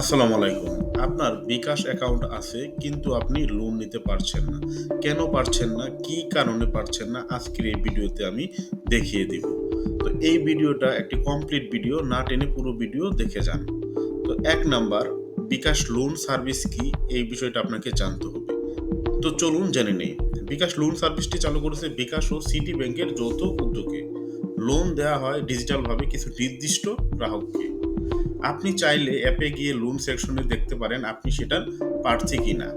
আসসালামু আলাইকুম। আপনার বিকাশ অ্যাকাউন্ট আছে, কিন্তু আপনি লোন নিতে পারছেন না। কেন পারছেন না? কি কারণে পারছেন না? আজকের এই ভিডিওতে আমি দেখিয়ে দিব। তো এই ভিডিওটা একটি কমপ্লিট ভিডিও না টেনে পুরো ভিডিও দেখে যান। তো এক নাম্বার, বিকাশ লোন সার্ভিস কি? এই বিষয়টা আপনাকে জানতে হবে। তো চলুন জেনে নেই। বিকাশ লোন সার্ভিসটি চালু করেছে বিকাশ ও সিটি ব্যাংকের যৌথ উদ্যোগে। লোন দেওয়া হয় ডিজিটালভাবে কিছু নির্দিষ্ট গ্রাহককে। আপনি চাইলে অ্যাপে গিয়ে লোন সেকশনে দেখতে পারেন আপনি সেটা পারছে কি না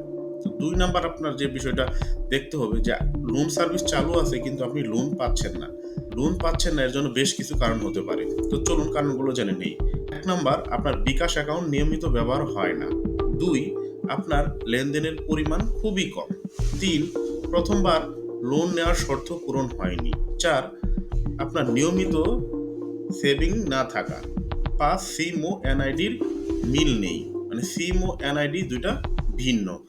দুই নাম্বার আপনার যে বিষয়টা দেখতে হবে যে লোন সার্ভিস চালু আছে কিন্তু আপনি লোন পাচ্ছেন না। লোন পাচ্ছেন না, এর জন্য বেশ কিছু কারণ হতে পারে। তো চলুন কারণগুলো জেনে নেই। এক নাম্বার, আপনার বিকাশ অ্যাকাউন্ট নিয়মিত ব্যবহার হয় না। দুই, আপনার লেনদেনের পরিমাণ খুবই কম। তিন, প্রথমবার লোন নেওয়ার শর্ত পূরণ হয়নি। চার, আপনার নিয়মিত সেভিং না থাকা। পাঁচ সিম ও এনআইডির মিল নেই। মানে সিম ও এনআইডি দুইটা ভিন্ন।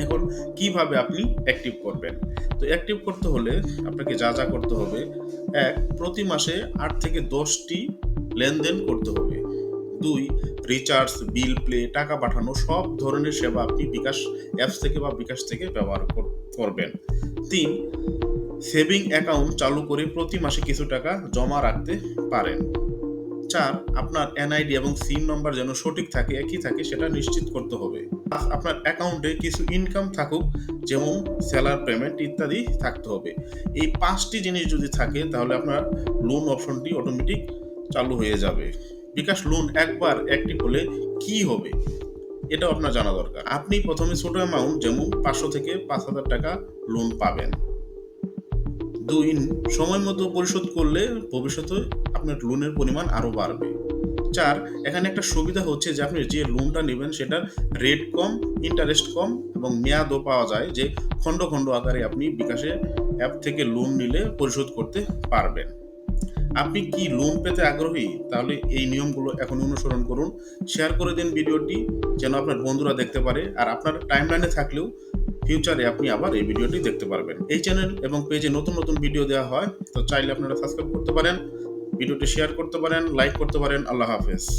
এখন কীভাবে আপনি অ্যাক্টিভ করবেন? তো অ্যাক্টিভ করতে হলে আপনাকে যা যা করতে হবে, এক, প্রতি মাসে আট থেকে দশটি লেনদেন করতে হবে। দুই, রিচার্জ, বিল প্লে টাকা পাঠানো, সব ধরনের সেবা আপনি বিকাশ অ্যাপস থেকে বা বিকাশ থেকে ব্যবহার কর- করবেন। তিন, সেভিং অ্যাকাউন্ট চালু করে প্রতি মাসে কিছু টাকা জমা রাখতে পারেন। চার আপনার এনআইডি এবং সিম নাম্বার যেন সঠিক থাকে, একই থাকে, সেটা নিশ্চিত করতে হবে। আপনার অ্যাকাউন্টে কিছু ইনকাম থাকুক, যেমন স্যালার পেমেন্ট ইত্যাদি থাকতে হবে। এই পাঁচটি জিনিস যদি থাকে, তাহলে আপনার লোন অপশনটি অটোমেটিক চালু হয়ে যাবে। বিকাশ লোন একবার অ্যাক্টিভ হলে কি হবে? এটাও আপনার জানা দরকার। আপনি প্রথমে ছোট অ্যামাউন্ট যেমন পাঁচশো থেকে পাঁচ হাজার টাকা লোন পাবেন। দুই সময় মতো পরিশোধ করলে ভবিষ্যতে আপনার লোনের পরিমাণ আরও বাড়বে। চার, এখানে একটা সুবিধা হচ্ছে যে আপনি যে লোনটা নেবেন সেটার রেট কম ইন্টারেস্ট কম এবং মেয়াদও পাওয়া যায় যে খণ্ড খণ্ড আকারে আপনি বিকাশে অ্যাপ থেকে লোন নিলে পরিশোধ করতে পারবেন। আপনি কি লোন পেতে আগ্রহী? তাহলে এই নিয়মগুলো এখন অনুসরণ করুন। শেয়ার করে দিন ভিডিওটি যেন আপনার বন্ধুরা দেখতে পারে। আর আপনার টাইমলাইনে থাকলেও ফিউচারে আপনি আবার এই ভিডিওটি দেখতে পারবেন। এই চ্যানেল এবং পেজে নতুন নতুন ভিডিও দেওয়া হয়, তো চাইলে আপনারা সাবস্ক্রাইব করতে পারেন, ভিডিওটি শেয়ার করতে পারেন লাইক করতে পারেন, আল্লাহ হাফেজ।